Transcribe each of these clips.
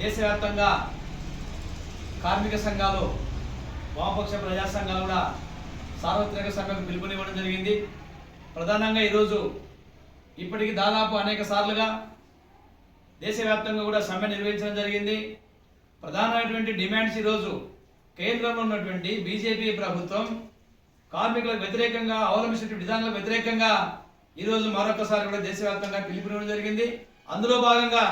దేశవ్యాప్తంగా కార్మిక సంఘాలు వామపక్ష ప్రజా సంఘాలు కూడా సార్వత్రిక సమ్మెకు పిలుపునివ్వడం జరిగింది. ప్రధానంగా ఈరోజు ఇప్పటికి దాదాపు అనేక సార్లుగా దేశవ్యాప్తంగా కూడా సమ్మె నిర్వహించడం జరిగింది. ప్రధానమైనటువంటి డిమాండ్స్ ఈరోజు కేంద్రంలో ఉన్నటువంటి బీజేపీ ప్రభుత్వం కార్మికులకు వ్యతిరేకంగా అవలంబించిన విధానాలకు వ్యతిరేకంగా ఈరోజు మరొకసారి కూడా దేశవ్యాప్తంగా పిలుపునివ్వడం జరిగింది. అందులో భాగంగా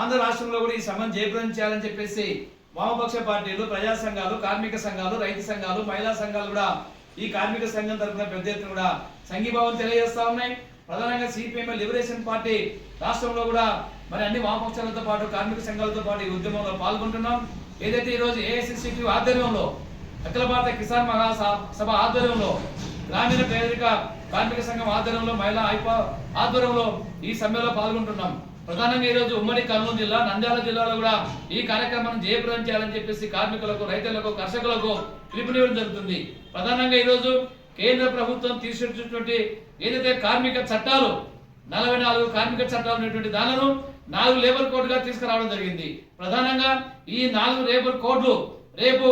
ఆంధ్ర రాష్ట్రంలో కూడా ఈ సమ్మెను జయప్రదం చేయాలని చెప్పేసి వామపక్ష పార్టీలు ప్రజా సంఘాలు కార్మిక సంఘాలు రైతు సంఘాలు మహిళా సంఘాలు కూడా ఈ కార్మిక సంఘం తరఫున పెద్ద ఎత్తున కూడా సంఘీభావం తెలియజేస్తా ఉన్నాయి. ప్రధానంగా సిపిఎం లిబరేషన్ పార్టీ రాష్ట్రంలో కూడా మరి అన్ని వామపక్షాలతో పాటు కార్మిక సంఘాలతో పాటు ఈ ఉద్యమంలో పాల్గొంటున్నాం. ఏదైతే ఈరోజు రోజు ఆధ్వర్యంలో అఖిల భారత కిసాన్ మహాసభ ఆధ్వర్యంలో గ్రామీణ పేదరిక కార్మిక సంఘం ఆధ్వర్యంలో మహిళా ఐపా ఆధ్వర్యంలో ఈ సమ్మెలో పాల్గొంటున్నాం. ప్రధానంగా ఈరోజు ఉమ్మడి కర్నూలు జిల్లా నంద్యాల జిల్లాలో కూడా ఈ కార్యక్రమాన్ని జయప్రదం చేయాలని చెప్పేసి కార్మికులకు రైతులకు కర్షకులకు పిలుపునివ్వడం జరుగుతుంది. ప్రధానంగా ఈరోజు కేంద్ర ప్రభుత్వం తీసుకొచ్చినటువంటి ఏదైతే కార్మిక చట్టాలు నలభై నాలుగు కార్మిక చట్టాలు ఉన్నటువంటి దానిలను నాలుగు లేబర్ కోడ్గా తీసుకురావడం జరిగింది. ప్రధానంగా ఈ నాలుగు లేబర్ కోడ్లు రేపు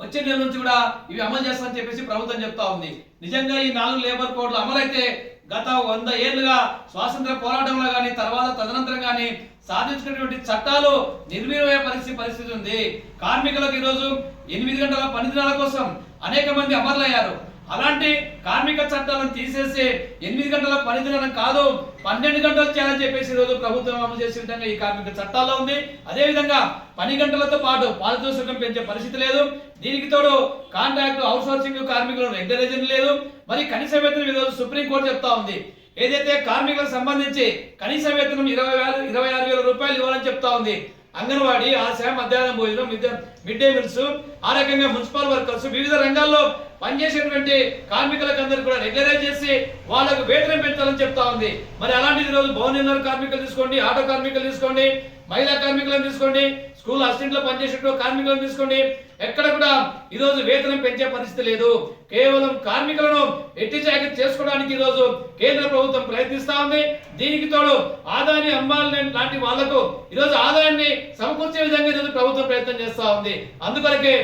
వచ్చే నెల నుంచి కూడా ఇవి అమలు చేస్తామని చెప్పేసి ప్రభుత్వం చెప్తా ఉంది. నిజంగా ఈ నాలుగు లేబర్ కోడ్లు అమలైతే గత వంద ఏళ్ళుగా స్వాతంత్ర పోరాటంలో కానీ తర్వాత తదనంతరం కానీ సాధించినటువంటి చట్టాలు నిర్వీర్యమయ్యే పరిస్థితి పరిస్థితి ఉంది. కార్మికులకు ఈరోజు ఎనిమిది గంటల పని దినాల కోసం అనేక మంది అమరులయ్యారు. అలాంటి కార్మిక చట్టాలను తీసేసి ఎనిమిది గంటల పనిదినం కాదు పన్నెండు గంటలు చేయాలని చెప్పేసి ఈరోజు ప్రభుత్వం అమలు చేసే విధంగా ఈ కార్మిక చట్టాల్లో ఉంది. అదే విధంగా పని గంటలతో పాటు పారితోషికం పెంచే పరిస్థితి లేదు. దీనికి తోడు కాంట్రాక్ట్ అవుట్ సోర్సింగ్ కార్మికులను రెగ్యులైజేషన్ లేదు. మరి కనీస వేతనం ఈరోజు సుప్రీంకోర్టు చెప్తా ఉంది. ఏదైతే కార్మికులకు సంబంధించి కనీస వేతనం ఇరవై వేల ఇరవై ఆరు వేల రూపాయలు ఇవ్వాలని చెప్తా ఉంది. అంగన్వాడీ ఆశ మధ్యాహ్నం భోజనం మిడ్- మిడ్ డే మీల్స్ ఆ రకంగా మున్సిపల్ వర్కర్స్ వివిధ రంగాల్లో పనిచేసేటువంటి కార్మికులకు అందరూ కూడా రెగ్యులరైజ్ చేసి వాళ్ళకు వేతనం పెంచాలని చెప్తా ఉంది. మరి అలాంటిది రోజు భవన నిర్మాణ కార్మికులు తీసుకోండి ఆటో కార్మికులు తీసుకోండి మహిళా కార్మికులను తీసుకోండి స్కూల్ అసిస్టెంట్లో పనిచేసేటువంటి కార్మికులను తీసుకోండి. ఎక్కడ కూడా ఈరోజు వేతనం పెంచే పరిస్థితి లేదు. కేవలం కార్మికులను ఎట్టి జాగ్రత్త చేసుకోవడానికి ఈరోజు కేంద్ర ప్రభుత్వం ప్రయత్నిస్తా ఉంది. దీనికి తోడు ఆదాయాన్ని అంబాలని లాంటి వాళ్ళకు ఈరోజు ఆదాయాన్ని సమకూర్చే విధంగా ఈరోజు ప్రభుత్వం ప్రయత్నం చేస్తా ఉంది. అందుకొరకే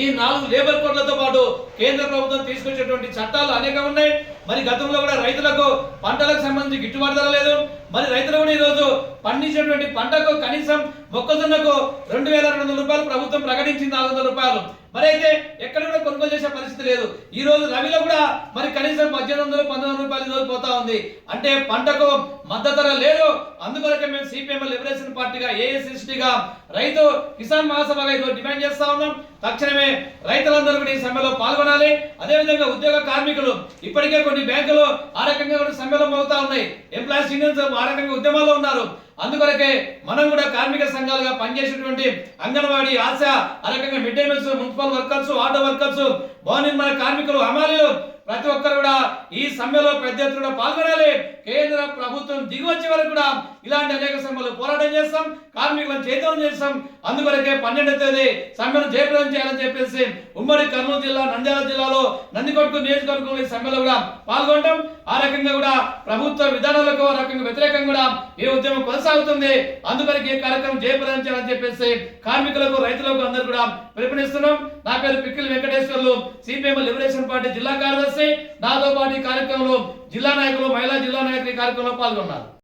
ఈ నాలుగు లేబర్ కోడ్లతో పాటు కేంద్ర ప్రభుత్వం తీసుకొచ్చేటువంటి చట్టాలు అనేక ఉన్నాయి. మరి గతంలో కూడా రైతులకు పంటలకు సంబంధించి గిట్టుబాటు ధర లేదు. మరి రైతులు కూడా ఈరోజు పండించేటువంటి పంటకు కనీసం మొక్కజొన్నకు రెండు వేల రెండు వందల రూపాయలు ప్రభుత్వం ప్రకటించింది నాలుగు వందల రూపాయలు. మరి అయితే ఎక్కడ కూడా కొనుగోలు చేసే పరిస్థితి లేదు. ఈ రోజు రవిలో కూడా మరి కనీసం పద్దెనిమిది వందలు పంతొమ్మిది వందల రూపాయలు రోజు పోతా ఉంది. అంటే పంటకు మద్దతు ధర లేదు. అందుకొరకే మేము సిపిఎం లిబరేషన్ పార్టీగా ఏఎస్ఎస్టీగా రైతు కిసాన్ మహాసభగా ఈరోజు డిమాండ్ చేస్తా ఉన్నాం. తక్షణమే రైతులందరూ కూడా ఈ సమ్మెలో పాల్గొనాలి. అదేవిధంగా ఉద్యోగ కార్మికులు ఇప్పటికే కొన్ని బ్యాంకులు ఆ రకంగా కూడా సమ్మెలో మోగుతా ఉన్నాయి. ఎంప్లాయీస్ యూనియన్స్ ఆ రకంగా ఉద్యమాల్లో ఉన్నారు. అందుకొరకే మనం కూడా కార్మిక సంఘాలుగా పనిచేసేటువంటి అంగన్వాడీ ఆశ ఆ రకంగా mid day meals municipal workers auto workers భవన నిర్మాణ కార్మికులు అమలు ప్రతి ఒక్కరు కూడా ఈ సమ్మెలో పెద్ద ఎత్తున పాల్గొనాలి. కేంద్ర ప్రభుత్వం దిగువచ్చే వరకు కూడా ఇలాంటి అనేక సమ్మెలు పోరాటం చేస్తాం కార్మికులను చైతన్యం చేస్తాం. అందువరకే పన్నెండవ తేదీ సమ్మెను జయప్రదం చేయాలని చెప్పేసి ఉమ్మడి కర్నూలు జిల్లా నంద్యాల జిల్లాలో నందికొట్టు నియోజకవర్గంలో ఈ సమ్మెలో కూడా పాల్గొంటాం. ఆ రకంగా కూడా ప్రభుత్వ విధానాలకు ఆ రకంగా వ్యతిరేకంగా కూడా ఈ ఉద్యమం కొనసాగుతుంది. అందువరకు ఈ కార్యక్రమం జయప్రదం చేయాలని చెప్పేసి కార్మికులకు రైతులకు అందరూ కూడా పిలుపునిస్తున్నాం. నా పేరు Pikkili Venkateswarlu CPM liberation party జిల్లా కార్యదర్శి. నాతో పాటు ఈ కార్యక్రమంలో జిల్లా నాయకులు మహిళా జిల్లా నాయకులు ఈ కార్యక్రమంలో పాల్గొన్నారు